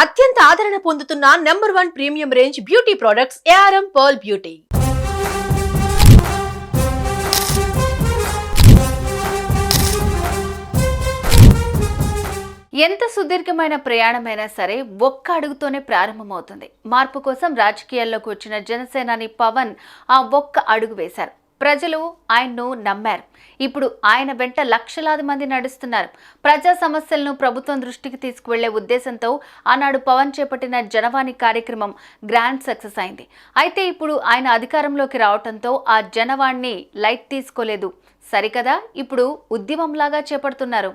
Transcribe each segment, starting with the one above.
అత్యంత ఆదరణ పొందుతున్న number one premium range beauty products ARM pearl beauty. ఎంత సుదీర్ఘమైన ప్రయాణమైనా సరే ఒక్క అడుగుతోనే ప్రారంభమవుతుంది. మార్పు కోసం రాజకీయాల్లోకి వచ్చిన జనసేనాని పవన్ ఆ ఒక్క అడుగు వేశారు. ప్రజలు ఆయన్ను నమ్మారు. ఇప్పుడు ఆయన వెంట లక్షలాది మంది నడుస్తున్నారు. ప్రజా సమస్యలను ప్రభుత్వం దృష్టికి తీసుకువెళ్ళే ఉద్దేశంతో ఆనాడు పవన్ చేపట్టిన జనవాణి కార్యక్రమం గ్రాండ్ సక్సెస్ అయింది. అయితే ఇప్పుడు ఆయన అధికారంలోకి రావడంతో ఆ జనవాణ్ణి లైట్ తీసుకోలేదు. సరికదా? ఇప్పుడు ఉద్యమంలాగా చేపడుతున్నారు.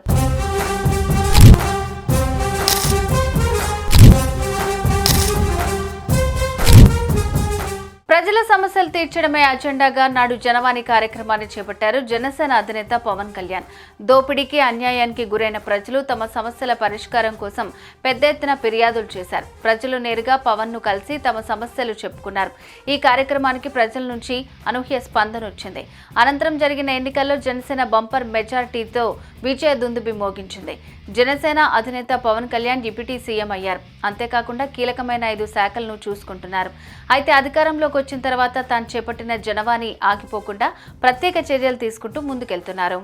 సమస్యలు తీర్చడమే అజెండాగా నాడు జనవాణి కార్యక్రమాన్ని చేపట్టారు జనసేన అధినేత పవన్ కళ్యాణ్. దోపిడీకి అన్యాయానికి గురైన ప్రజలు తమ సమస్యల పరిష్కారం కోసం పెద్ద ఎత్తున ఫిర్యాదులు చేశారు. ప్రజలు నేరుగా పవన్ను కలిసి తమ సమస్యలు చెప్పుకున్నారు. ఈ కార్యక్రమానికి ప్రజల నుంచి అనూహ్య స్పందన వచ్చింది. అనంతరం జరిగిన ఎన్నికల్లో జనసేన బంపర్ మెజార్టీతో విజయ దుందుబి మోగించింది. జనసేన అధినేత పవన్ కళ్యాణ్ డిప్యూటీ సీఎం అయ్యారు. అంతేకాకుండా కీలకమైన ఐదు శాఖలను చూసుకుంటున్నారు. అయితే అధికారంలోకి వచ్చిన తర్వాత తాను చేపట్టిన జనవాణి ఆగిపోకుండా ప్రత్యేక చర్యలు తీసుకుంటూ ముందుకెళ్తున్నారు.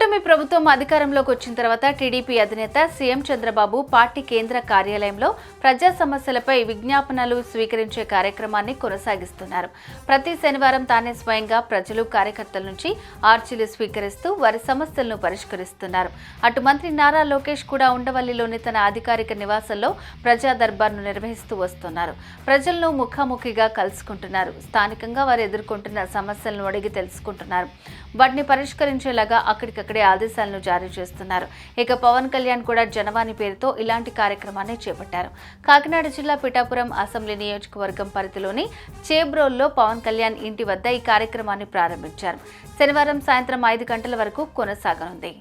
కూటమి ప్రభుత్వం అధికారంలోకి వచ్చిన తర్వాత టీడీపీ అధినేత సీఎం చంద్రబాబు పార్టీ కేంద్ర కార్యాలయంలో ప్రజా సమస్యలపై విజ్ఞాపనలు స్వీకరించే కార్యక్రమాన్ని కొనసాగిస్తున్నారు. ప్రతి శనివారం తానే స్వయంగా ప్రజలు కార్యకర్తల నుంచి ఆర్చీలు స్వీకరిస్తూ వారి సమస్యలను పరిష్కరిస్తున్నారు. అటు మంత్రి నారా లోకేష్ కూడా ఉండవల్లిలోని తన అధికారిక నివాసంలో ప్రజా దర్బార్ను నిర్వహిస్తూ వస్తున్నారు. ప్రజలను ముఖాముఖిగా కలుసుకుంటున్నారు. స్థానికంగా వారు ఎదుర్కొంటున్న సమస్యలను అడిగి తెలుసుకుంటున్నారు. వాటిని పరిష్కరించేలాగా అక్కడికి ఇక్కడే ఆదేశాలను జారీ చేస్తున్నారు. ఇక పవన్ కళ్యాణ్ కూడా జనవాణి పేరుతో ఇలాంటి కార్యక్రమాన్ని చేపట్టారు. కాకినాడ జిల్లా పిఠాపురం అసెంబ్లీ నియోజకవర్గం పరిధిలోని చేబ్రోల్లో పవన్ కళ్యాణ్ ఇంటి వద్ద ఈ కార్యక్రమాన్ని ప్రారంభించారు. శనివారం సాయంత్రం ఐదు గంటల వరకు కొనసాగనుంది.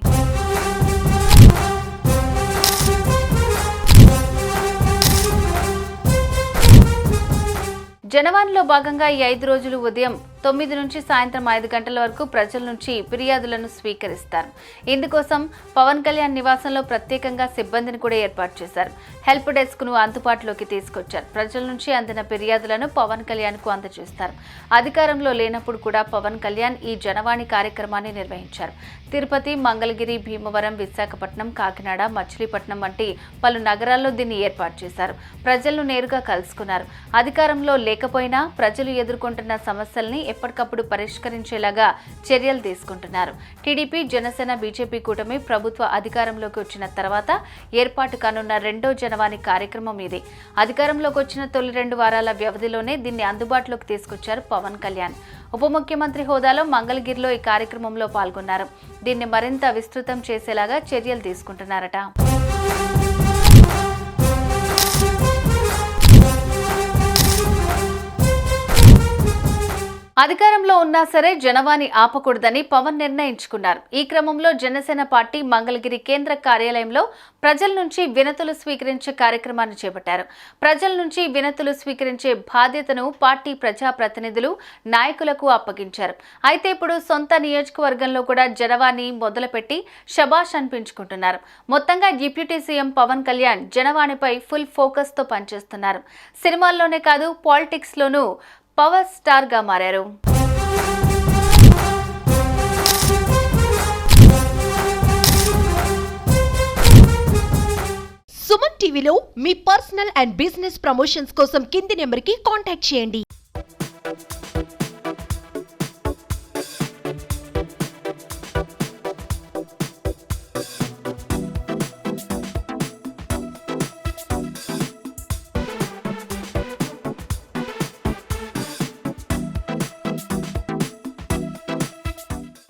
జనవాణిలో భాగంగా ఈ ఐదు రోజులు ఉదయం తొమ్మిది నుంచి సాయంత్రం ఐదు గంటల వరకు ప్రజల నుంచి ఫిర్యాదులను స్వీకరిస్తారు. ఇందుకోసం పవన్ కళ్యాణ్ నివాసంలో ప్రత్యేకంగా సిబ్బందిని కూడా ఏర్పాటు చేశారు. హెల్ప్ డెస్క్ను అందుబాటులోకి తీసుకొచ్చారు. ప్రజల నుంచి అందిన ఫిర్యాదులను పవన్ కళ్యాణ్కు అందజేస్తారు. అధికారంలో లేనప్పుడు కూడా పవన్ కళ్యాణ్ ఈ జనవాణి కార్యక్రమాన్ని నిర్వహించారు. తిరుపతి మంగళగిరి భీమవరం విశాఖపట్నం కాకినాడ మచిలీపట్నం వంటి పలు నగరాల్లో దీన్ని ఏర్పాటు చేశారు. ప్రజలను నేరుగా కలుసుకున్నారు. అధికారంలో లేకపోయినా ప్రజలు ఎదుర్కొంటున్న సమస్యల్ని ఎప్పటికప్పుడు పరిష్కరించేలాగా చర్యలు తీసుకుంటున్నారు. టీడీపీ జనసేన బీజేపీ కూటమి ప్రభుత్వ అధికారంలోకి వచ్చిన తర్వాత ఏర్పాటు కానున్న రెండో జనవాణి కార్యక్రమం ఇది. అధికారంలోకి వచ్చిన తొలి రెండు వారాల వ్యవధిలోనే దీన్ని అందుబాటులోకి తీసుకొచ్చారు పవన్ కళ్యాణ్. ఉప ముఖ్యమంత్రి హోదాలో మంగళగిరిలో ఈ కార్యక్రమంలో పాల్గొన్నారు. దీన్ని మరింత విస్తృతం చేసేలాగా చర్యలు తీసుకుంటున్నారట. అధికారంలో ఉన్నా సరే జనవాణి ఆపకూడదని పవన్ నిర్ణయించుకున్నారు. ఈ క్రమంలో జనసేన పార్టీ మంగళగిరి కేంద్ర కార్యాలయంలో ప్రజల నుంచి వినతులు స్వీకరించే కార్యక్రమాన్ని చేపట్టారు. ప్రజల నుంచి వినతులు స్వీకరించే బాధ్యతను పార్టీ ప్రజాప్రతినిధులు నాయకులకు అప్పగించారు. అయితే ఇప్పుడు సొంత నియోజకవర్గంలో కూడా జనవాణి మొదలుపెట్టి శబాష్ అనిపించుకుంటున్నారు. మొత్తంగా డిప్యూటీ సీఎం పవన్ కళ్యాణ్ జనవాణిపై ఫుల్ ఫోకస్తో పనిచేస్తున్నారు. సినిమాల్లోనే కాదు పాలిటిక్స్లోనూ పవర్ స్టార్గా మారారు. సుమన్ టీవీలో మీ పర్సనల్ అండ్ బిజినెస్ ప్రమోషన్స్ కోసం కింది నెంబర్కి కాంటాక్ట్ చేయండి.